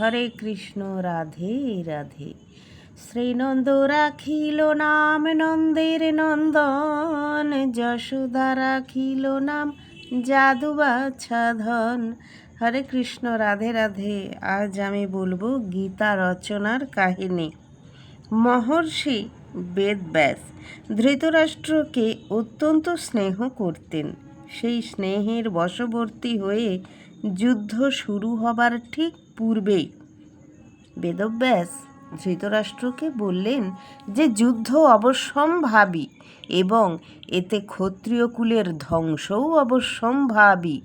হরে কৃষ্ণ, রাধে রাধে। শ্রীনন্দ রাখিল নাম, নন্দের নন্দন। যশোদা রাখিল নাম জাদু বাছাধন হরে কৃষ্ণ, রাধে রাধে। আজ আমি বলব গীতা রচনার কাহিনী। মহর্ষি বেদব্যাস ধৃতরাষ্ট্রকে অত্যন্ত স্নেহ করতেন। সেই স্নেহের বশবর্তী হয়ে যুদ্ধ শুরু হবার ঠিক পূর্বেই। বেদব্যাস ধৃতরাষ্ট্রকে বললেন যে যুদ্ধ অবশ্যম্ভাবী এবং এতে ক্ষত্রিয় কুলের ধ্বংসও অবশ্যম্ভাবী।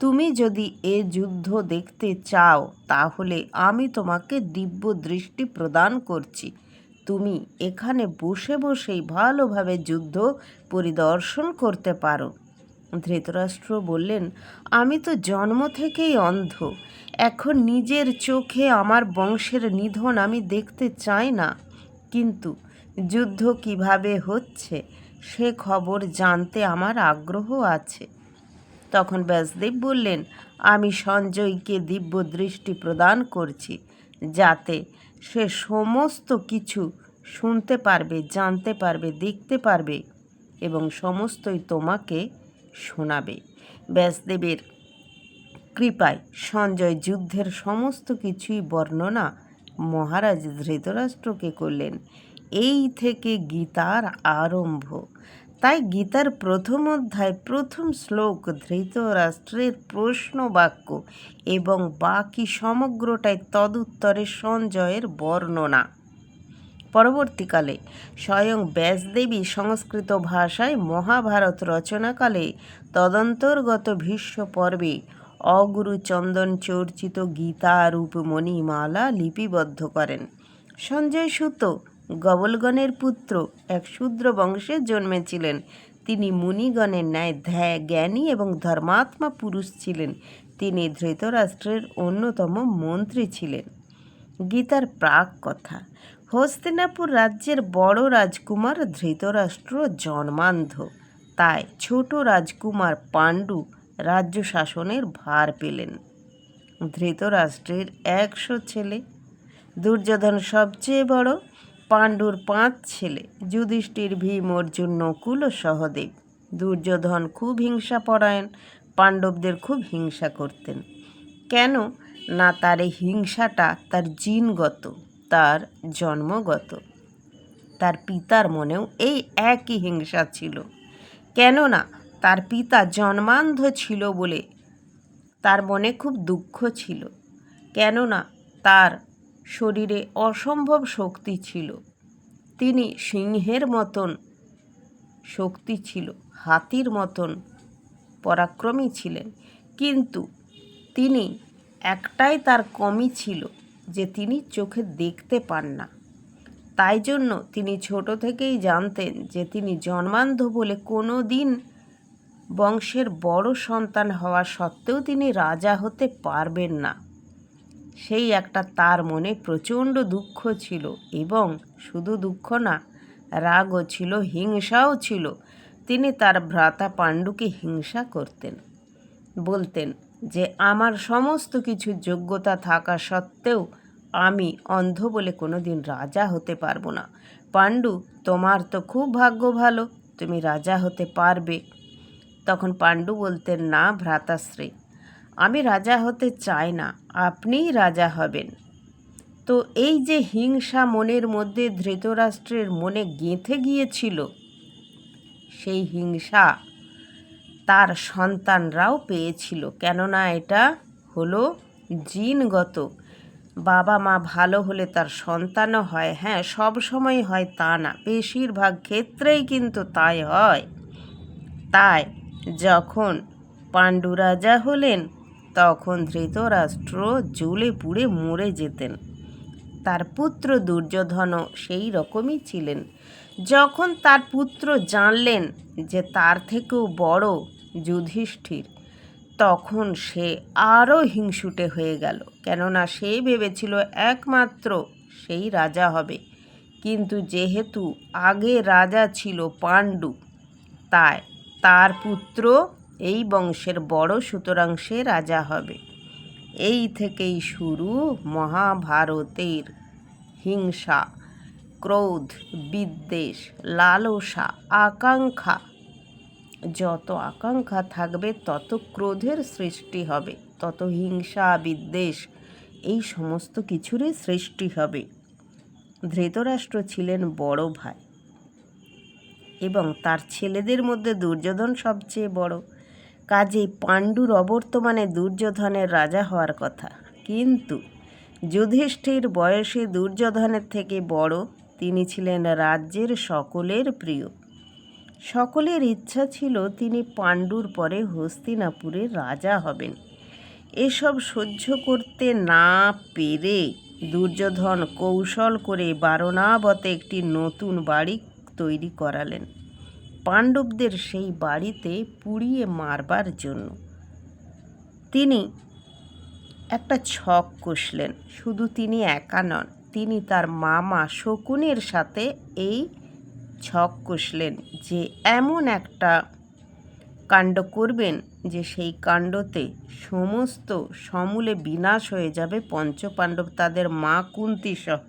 তুমি যদি এ যুদ্ধ দেখতে চাও, তাহলে আমি তোমাকে দিব্য দৃষ্টি প্রদান করছি। তুমি এখানে বসে বসেই ভালোভাবে যুদ্ধ পরিদর্শন করতে পারো। ধৃতরাষ্ট্র বললেন, আমি তো জন্ম থেকেই অন্ধ। এখন নিজের চোখে আমার বংশের নিধন আমি দেখতে চাই না। কিন্তু যুদ্ধ কীভাবে হচ্ছে, সে খবর জানতে আমার আগ্রহ আছে। তখন ব্যাসদেব বললেন, আমি সঞ্জয়কে দিব্য দৃষ্টি প্রদান করছি, যাতে সে সমস্ত কিছু শুনতে পারবে, জানতে পারবে, দেখতে পারবে এবং সমস্তই তোমাকে শোনাবে। ব্যাসদেবের কৃপায় সঞ্জয় যুদ্ধের সমস্ত কিছুই বর্ণনা মহারাজ ধৃতরাষ্ট্রকে করলেন। এই থেকে গীতার আরম্ভ। তাই গীতার প্রথম অধ্যায়, প্রথম শ্লোক ধৃতরাষ্ট্রের প্রশ্ন বাক্য এবং বাকি সমগ্রটাই তদুত্তরে সঞ্জয়ের বর্ণনা। পরবর্তীকালে। স্বয়ং ব্যাসদেবী সংস্কৃত ভাষায় মহাভারত রচনাকালে তদন্তর্গত ভীষ্ম পর্বে অগুরু চন্দন চর্চিত গীতা রূপ মণিমালা লিপিবদ্ধ করেন। সঞ্জয় সুত, গবলগণের পুত্র, এক শূদ্র বংশে জন্মেছিলেন। তিনি মুনিগণের ন্যায় ধ্যায়, জ্ঞানী এবং ধর্মাত্মা পুরুষ ছিলেন। তিনি ধৃতরাষ্ট্রের অন্যতম মন্ত্রী ছিলেন। গীতার প্রাক কথা হস্তিনাপুর রাজ্যের বড় রাজকুমার ধৃতরাষ্ট্র জন্মান্ধ। তাই ছোট রাজকুমার পাণ্ডু রাজ্য শাসনের ভার পেলেন। ধৃতরাষ্ট্রের একশো ছেলে, দুর্যোধন সবচেয়ে বড়, পাণ্ডুর পাঁচ ছেলে, যুধিষ্ঠির, ভীম, অর্জুন, নকুল ও সহদেব। দুর্যোধন খুব হিংসা পরায়ণ, পাণ্ডবদের খুব হিংসা করতেন। কেন? না তার এই হিংসাটা তার জিনগত। তার জন্মগত। তার পিতার মনেও এই একই হিংসা ছিল। কেননা তার পিতা জন্মান্ধ ছিল বলে তার মনে খুব দুঃখ ছিল। কেননা তার শরীরে অসম্ভব শক্তি ছিল। তিনি সিংহের মতন শক্তি ছিল, হাতির মতন পরাক্রমী ছিলেন। কিন্তু তিনি একটাই তার কমই ছিল। যে তিনি চোখে দেখতে পান না। তাই জন্য তিনি ছোট থেকেই জানতেন যে তিনি জন্মান্ধ বলে কোনো দিন বংশের বড় সন্তান হওয়া সত্ত্বেও তিনি রাজা হতে পারবেন না। সেই একটা তার মনে প্রচণ্ড দুঃখ ছিল এবং শুধু দুঃখ না, রাগও ছিল, হিংসাও ছিল। তিনি তার ভ্রাতা পাণ্ডুকে হিংসা করতেন। বলতেন যে, আমার সমস্ত কিছু যোগ্যতা থাকা সত্ত্বেও আমি অন্ধ বলে কোনো দিন রাজা হতে পারব না। পাণ্ডু, তোমার তো খুব ভাগ্য ভালো, তুমি রাজা হতে পারবে। তখন পাণ্ডু বলতেন, না ভ্রাতাশ্রী, আমি রাজা হতে চাই না, আপনিই রাজা হবেন। তো এই যে হিংসা মনের মধ্যে ধৃতরাষ্ট্রের মনে গেঁথে গিয়েছিল, সেই হিংসা তার সন্তানরাও পেয়েছিল। কেননা এটা হলো জিনগত বাবা মা ভালো হলে তার সন্তানও হয়। হ্যাঁ সব সময় হয় তা না। বেশিরভাগ ক্ষেত্রেই কিন্তু তাই হয়। তাই যখন পাণ্ডু রাজা হলেন, তখন ধৃতরাষ্ট্র জ্বলে পুড়ে মরে যেতেন। তার পুত্র দুর্যোধনও সেই রকমই ছিলেন। যখন তার পুত্র জানলেন যে তার থেকেও বড় যুধিষ্ঠির তখন সে আরও হিংসুটে হয়ে গেল। কেননা সে ভেবেছিল একমাত্র সেই রাজা হবে। কিন্তু যেহেতু আগে রাজা ছিল পাণ্ডু, তাই তার পুত্র এই বংশের বড়, সুতরাং সে রাজা হবে। এই থেকেই শুরু মহাভারতের হিংসা, ক্রোধ, বিদ্বেষ, লালসা, আকাঙ্ক্ষা যত আকাঙ্ক্ষা থাকবে, তত ক্রোধের সৃষ্টি হবে, তত হিংসা, বিদ্বেষ, এই সমস্ত কিছুরই সৃষ্টি হবে। ধৃতরাষ্ট্র ছিলেন বড় ভাই এবং তার ছেলেদের মধ্যে দুর্যোধন সবচেয়ে বড়। কাজেই পাণ্ডুর অবর্তমানে দুর্যোধনের রাজা হওয়ার কথা। কিন্তু যুধিষ্ঠির বয়সে দুর্যোধনের থেকে বড়, তিনি ছিলেন রাজ্যের সকলের প্রিয়। সকলের ইচ্ছা ছিল তিনি পাণ্ডুর পরে হস্তিনাপুরের রাজা হবেন। এসব সহ্য করতে না পেরে দুর্যোধন কৌশল করে বারণাবতে একটি নতুন বাড়ি তৈরি করালেন। পাণ্ডবদের সেই বাড়িতে পুড়িয়ে মারবার জন্য। তিনি একটা ছক কষলেন। শুধু তিনি একা নন, তিনি তার মামা শকুনের সাথে এই ছক কষলেন যে এমন একটা কাণ্ড করবেন যে সেই কাণ্ডতে সমস্ত সমূলে বিনাশ হয়ে যাবে পঞ্চপাণ্ডব তাদের মা কুন্তি সহ।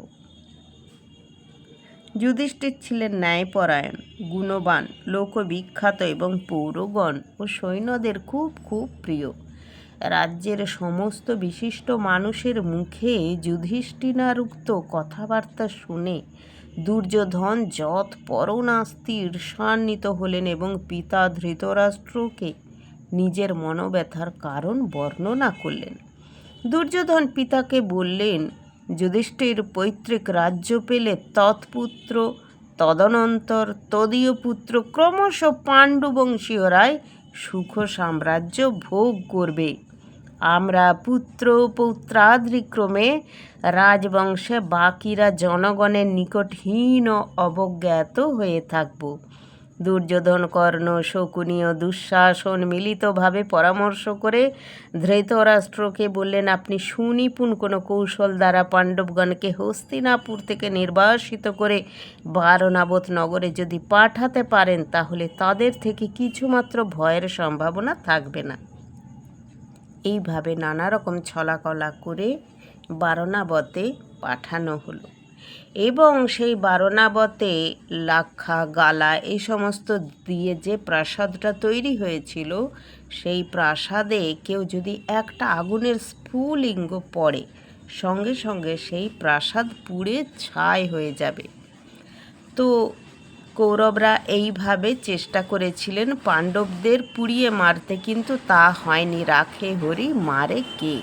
যুধিষ্ঠির ছিলেন ন্যায়পরায়ণ, গুণবান, লোকবিখ্যাত এবং পৌরগণ ও সৈন্যদের খুব খুব প্রিয়। রাজ্যের সমস্ত বিশিষ্ট মানুষের মুখে যুধিষ্ঠিনারুক্ত কথাবার্তা শুনে দুর্যোধন যৎ পরনাস্তি ঈর্ষান্বিত হলেন এবং পিতা ধৃতরাষ্ট্রকে নিজের মনোব্যথার কারণ বর্ণনা করলেন। দুর্যোধন পিতাকে বললেন, যুধিষ্ঠির পৈতৃক রাজ্য পেলে তৎপুত্র, তদনন্তর তদীয় পুত্র ক্রমশ পাণ্ডুবংশীয়রাই সুখ সাম্রাজ্য ভোগ করবে। আমরা পুত্র পৌত্রাদিক্রমে রাজবংশে বাকিরা জনগণের নিকট হীন ও অবজ্ঞাত হয়ে থাকব। দুর্যোধন, কর্ণ, শকুনি ও দুঃশাসন মিলিতভাবে পরামর্শ করে ধৃতরাষ্ট্রকে বললেন, আপনি সুনিপুণ কোনো কৌশল দ্বারা পাণ্ডবগণকে হস্তিনাপুর থেকে নির্বাসিত করে বারণাবত নগরে যদি পাঠাতে পারেন, তাহলে তাদের থেকে কিছুমাত্র ভয়ের সম্ভাবনা থাকবে না। এইভাবে নানা রকম ছলাকলা করে বারণাবতে পাঠানো হলো। এবং সেই বারণাবতে লাক্ষা, গালা এই সমস্ত দিয়ে যে প্রাসাদটা তৈরি হয়েছিল, সেই প্রাসাদে কেউ যদি একটা আগুনের স্ফুলিঙ্গ পড়ে, সঙ্গে সঙ্গে সেই প্রাসাদ পুড়ে ছাই হয়ে যাবে। তো কৌরবরা এইভাবে চেষ্টা করেছিলেন পাণ্ডবদের পুড়িয়ে মারতে কিন্তু তা হয়নি। রাখে হরি মারে কে?